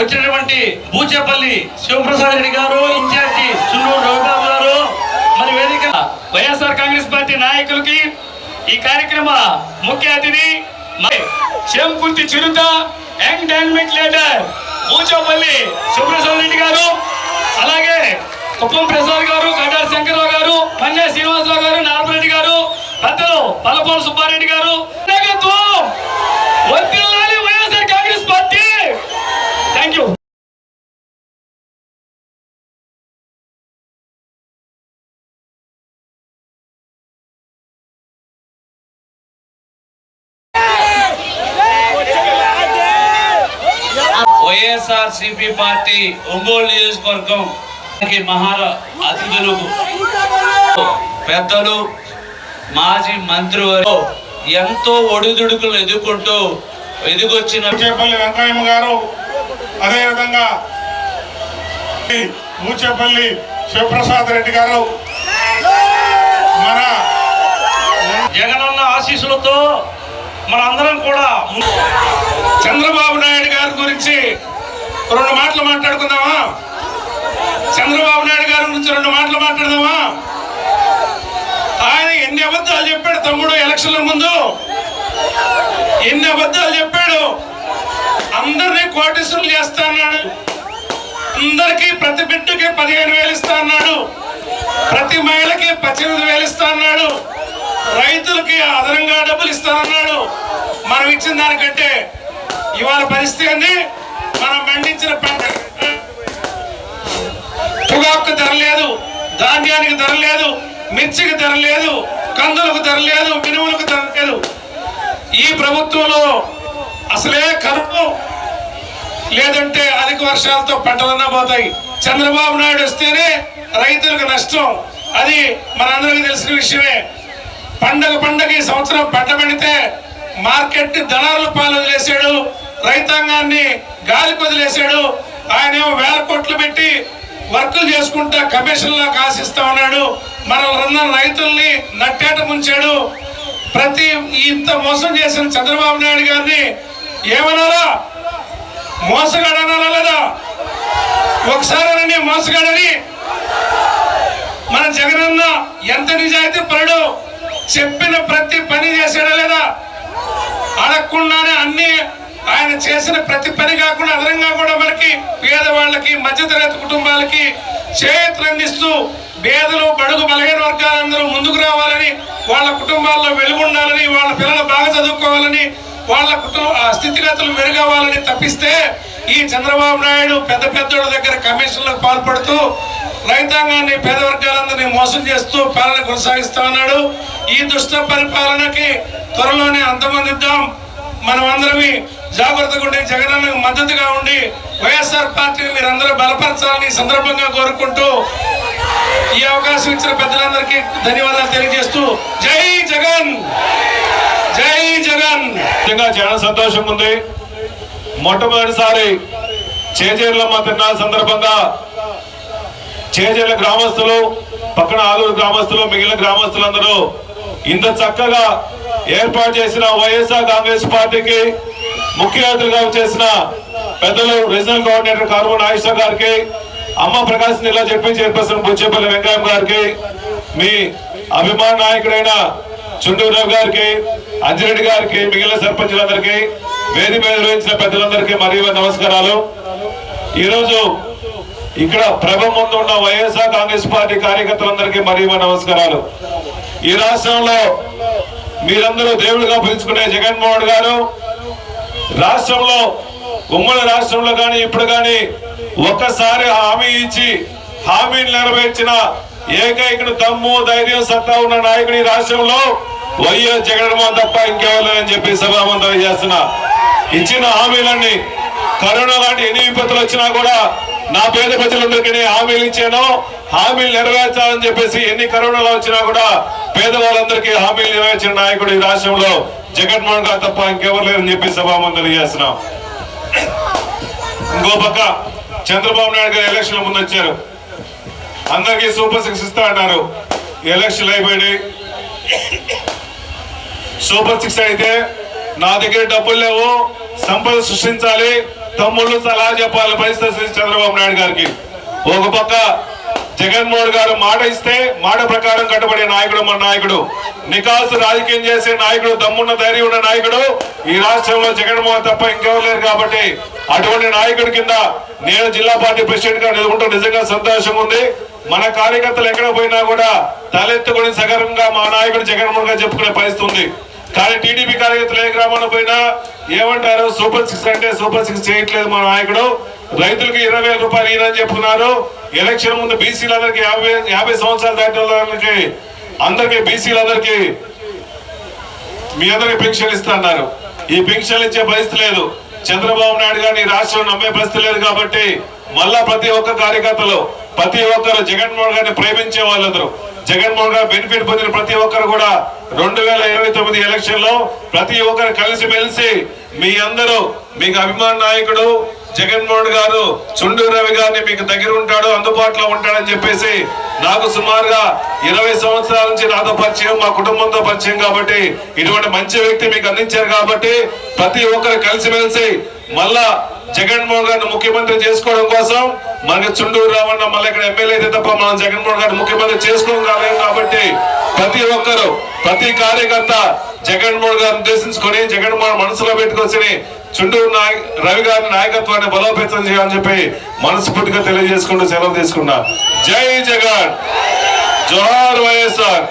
వచ్చినటువంటి బూచేపల్లి శివప్రసాద్ రెడ్డి గారు ఇన్ఛార్జి సున్నూరు రవిబాబు గారు మరి వేదిక వైఎస్ఆర్ కాంగ్రెస్ పార్టీ నాయకులకి ఈ కార్యక్రమ ముఖ్య అతిథి మరి చిరుత young dynamic leader Buchepalli Sivaprasad Reddy గారు అలాగే కుప్పం ప్రసాద్ గారు కడారి శంకర్రావు గారు పన్నె శ్రీనివాసరావు గారు నారపరెడ్డి గారు పెద్దలు పల్లపోలు సుబ్బారెడ్డి గారు వద్దు వర్ధిల్లాలి YSR congress party thank you YSR CP party Ongole నియోజకవర్గం మహార అతిథులు పెద్దలు మాజీ మంత్రి ఎంతో ఒడిదుడుకులు ఎదుర్కొంటూ ఎదుగొచ్చిన మూచేపల్లి వెంకయ్యమ్మ గారు అదేవిధంగా మూచేపల్లి శివప్రసాద్ రెడ్డి గారు మన జగనన్న ఆశీస్సులతో మనందరం కూడా ము- చంద్రబాబు నాయుడు గురించి రెండు మాటలు మాట్లాడుకుందామా? చంద్రబాబు నాయుడు గారి గురించి రెండు మాటలు మాట్లాడదామా? ఆయన ఎన్ని అబద్ధాలు చెప్పాడు తమ్ముడు ఎలక్షన్ల ముందు? ఎన్ని అబద్ధాలు చెప్పాడు? అందరినీ కోటీశ్వరులు చేస్తా అన్నాడు. అందరికీ ప్రతి బిడ్డకి పదిహేను వేలు ఇస్తా అన్నాడు. ప్రతి మహిళకి పద్దెనిమిది వేలు ఇస్తా అన్నాడు. రైతులకి అదనంగా డబ్బులు ఇస్తానన్నాడు మనం ఇచ్చిన దానికంటే ఇవాళ పరిస్థితి అండి మనం పండించిన పంట. పొగాకు ధర లేదు ధాన్యానికి ధర లేదు మిర్చికి ధర లేదు కందులకు ధర లేదు మినుములకు ధర లేదు. ఈ ప్రభుత్వంలో అసలే కరువు లేదంటే అధిక వర్షాలతో పంటలన్నా పోతాయి చంద్రబాబు నాయుడు వస్తేనే రైతులకు నష్టం. అది మనందరికీ తెలిసిన విషయమే. పండగ పండగ ఈ సంవత్సరం పంట పండితే మార్కెట్ దళారుల పాలు వదిలేశాడు రైతాంగాన్ని గాలి వదిలేశాడు ఆయనేమో వేల కోట్లు పెట్టి వర్కులు చేసుకుంటా కమిషన్లా కాసిస్తా ఉన్నాడు. మన రైతుల్ని నట్టేట ముంచాడు. ప్రతి ఇంత మోసం చేసిన చంద్రబాబు నాయుడు గారిని ఏమన్నారా మోసగాడు లేదా? ఒకసారి మోసగాడని. మన జగనన్న ఎంత నిజాయితీ పరుడు చెప్పిన ప్రతి పని చేసి లేదా అడగకుండానే అన్ని ఆయన చేసిన ప్రతి పని కాకుండా అదనంగా కూడా మనకి పేదవాళ్ళకి మధ్యతరగతి కుటుంబాలకి చేతులందిస్తూ పేదలు బడుగు బలహీన వర్గాలందరూ ముందుకు రావాలని వాళ్ళ కుటుంబాల్లో వెలుగుండాలని వాళ్ళ పిల్లలు బాగా చదువుకోవాలని వాళ్ళ కుటుంబ ఆ స్థితిగతులు మెరుగవ్వాలని తప్పిస్తే ఈ చంద్రబాబు నాయుడు పెద్ద పెద్దోళ్ళ దగ్గర కమిషన్లకు పాల్పడుతూ రైతాంగాన్ని పేద వర్గాలందరినీ మోసం చేస్తూ పాలన కొనసాగిస్తా ఉన్నాడు. ఈ దుష్ట పరిపాలనకి త్వరలోనే అంతమందిద్దాం మనం జాగ్రత్తగా ఉండి జగనన్నకు మద్దతుగా ఉండి వైఎస్ఆర్ పార్టీని మీరందరూ బలపరచాలని సందర్భంగా కోరుకుంటూ ఈ అవకాశం ఇచ్చిన పెద్దలందరికీ ధన్యవాదాలు తెలియజేస్తూ జై జగన్! జై జగన్! నిజంగా చాలా సంతోషం ఉంది. మొట్టమొదటిసారి చేజేర్లమ్మ తిరునాళ్ళ సందర్భంగా చేజేర్ల గ్రామస్తులు పక్కన ఆలూరు గ్రామస్తులు మిగిలిన గ్రామస్తులందరూ ఇంత చక్కగా ఏర్పాటు చేసిన వైఎస్ఆర్ కాంగ్రెస్ పార్టీకి ముఖ్య అతిథులుగా చేసిన పెద్దలు రీజనల్ కోఆర్డినేటర్ కారువ నాగేశ్వర గారికి అమ్మ ప్రకాశ్ ఇలా చెప్పి చైర్పర్సన్ బుచ్చేపల్లి వెంకయ్య గారికి మీ అభిమాన నాయకుడైన చుండూరావు గారికి అంజిరెడ్డి గారికి మిగిలిన సర్పంచులందరికీ వేది మీద నిర్వహించిన పెద్దలందరికీ మరియు నమస్కారాలు. ఈరోజు ఇక్కడ ప్రభ ముందు ఉన్న వైఎస్ఆర్ కాంగ్రెస్ పార్టీ కార్యకర్తలందరికీ మరియు నమస్కారాలు. ఈ రాష్ట్రంలో మీరందరూ దేవుడిగా పిలుచుకునే జగన్మోహన్ గారు రాష్ట్రంలో ఉమ్మడి రాష్ట్రంలో కానీ ఇప్పుడు కానీ ఒక్కసారి హామీ ఇచ్చి హామీని నెరవేర్చిన ఏకైక దమ్ము ధైర్యం సత్తా ఉన్న నాయకుడు ఈ రాష్ట్రంలో వైఎస్ జగన్మోహన్ తప్ప ఇంకెవరని చెప్పి సభామంతం చేస్తున్నా. ఇచ్చిన హామీలన్నీ కరోనా లాంటి ఎన్ని విపత్తులు వచ్చినా కూడా నా పేద ప్రజలందరికీ నేను హామీలు ఇచ్చాను. హామీలు నెరవేర్చాలని చెప్పేసి ఎన్ని కరోనాలు వచ్చినా కూడా పేదవాళ్ళందరికీ హామీలు నెరవేర్చిన నాయకుడు ఈ రాష్ట్రంలో జగన్మోహన్ గారు తప్ప ఇంకెవరు లేరని చెప్పి సభామంతం తెలియజేస్తున్నాం. ఇంకో పక్క చంద్రబాబు నాయుడు గారు ఎలక్షన్ ముందు వచ్చారు అందరికీ సూపర్ సిక్స్ ఇస్తా అన్నారు. ఎలక్షన్ అయిపోయినాయి. సూపర్ సిక్స్ అయితే నా దగ్గర డబ్బులు లేవు. సంపద సృష్టించాలి. తమ్ముళ్ళు సలహా చెప్పాలి పరిస్థితి చంద్రబాబు నాయుడు గారికి. ఒక పక్క జగన్మోహన్ గారు మాట ఇస్తే మాట ప్రకారం కట్టుబడే నాయకుడు మన నాయకుడు. నికాసు రాజకీయం చేసే నాయకుడు దమ్మున్న ధైర్యం ఉన్న నాయకుడు ఈ రాష్ట్రంలో జగన్మోహన్ తప్ప ఇంకెవరు లేరు కాబట్టి అటువంటి నాయకుడి కింద నేను జిల్లా పార్టీ ప్రెసిడెంట్గా నిలుకుంటూ నిజంగా సంతోషంగా ఉంది. మన కార్యకర్తలు ఎక్కడ పోయినా కూడా తలెత్తుకుని సగర్వంగా మా నాయకుడు జగన్మోహన్ గారు చెప్పుకునే పరిస్థితి ఉంది. కానీ టీడీపీ కార్యకర్తలు ఏ గ్రామాన్ని పోయినా ఏమంటారు? సూపర్ సిక్స్ అంటే సూపర్ సిక్స్ చేయట్లేదు మా నాయకుడు. రైతులకు ఇరవై వేల రూపాయలు ఈయనని చెప్తున్నారు ఎలక్షన్ ముందు బీసీలందరికీ యాభై యాభై సంవత్సరాలు దాటిన వాళ్ళకి అందరికీ బీసీలందరికీ మీ అందరికీ పెన్షన్ ఇస్తున్నారు ఈ పెన్షన్ ఇచ్చే పరిస్థితి లేదు. చంద్రబాబు నాయుడు గారిని రాష్ట్రం నమ్మే పరిస్థితి లేదు కాబట్టి మళ్ళా ప్రతి ఒక్క కార్యకర్తలు ప్రతి ఒక్కరు జగన్మోహన్ గారిని ప్రేమించే వాళ్ళందరూ జగన్మోహన్ గారు బెనిఫిట్ పొందిన ప్రతి ఒక్కరు కూడా రెండు వేల ఇరవై తొమ్మిది ఎలక్షన్లో ప్రతి ఒక్కరు కలిసి మెలిసి మీ అందరూ మీకు అభిమాన నాయకుడు జగన్మోహన్ గారు చుండూరు రవి గారిని మీకు దగ్గర ఉంటాడు అందుబాటులో ఉంటాడని చెప్పేసి నాకు సుమారుగా ఇరవై సంవత్సరాల నుంచి నాతో పరిచయం మా కుటుంబంతో పరిచయం కాబట్టి ఇటువంటి మంచి వ్యక్తి మీకు అందించారు కాబట్టి ప్రతి ఒక్కరు కలిసిమెలిసి మళ్ళా జగన్మోహన్ గారిని ముఖ్యమంత్రి చేసుకోవడం కోసం మనకి చుండూరు రావణ మళ్ళీ ఇక్కడ ఎమ్మెల్యే అయితే తప్ప మనం జగన్మోహన్ గారిని ముఖ్యమంత్రి చేసుకోగలేము కాబట్టి ప్రతి ఒక్కరు ప్రతి కార్యకర్త జగన్మోహన్ గారిని ఉద్దేశించుకొని జగన్మోహన్ మనసులో పెట్టుకొచ్చి చుంటూరు నాయ రవి గారి నాయకత్వాన్ని బలోపేతం చేయాలని చెప్పి మనస్ఫూర్తిగా తెలియజేసుకుంటూ సెలవు తీసుకున్నా. జై జగన్. జోహార్ వైఎస్ఆర్.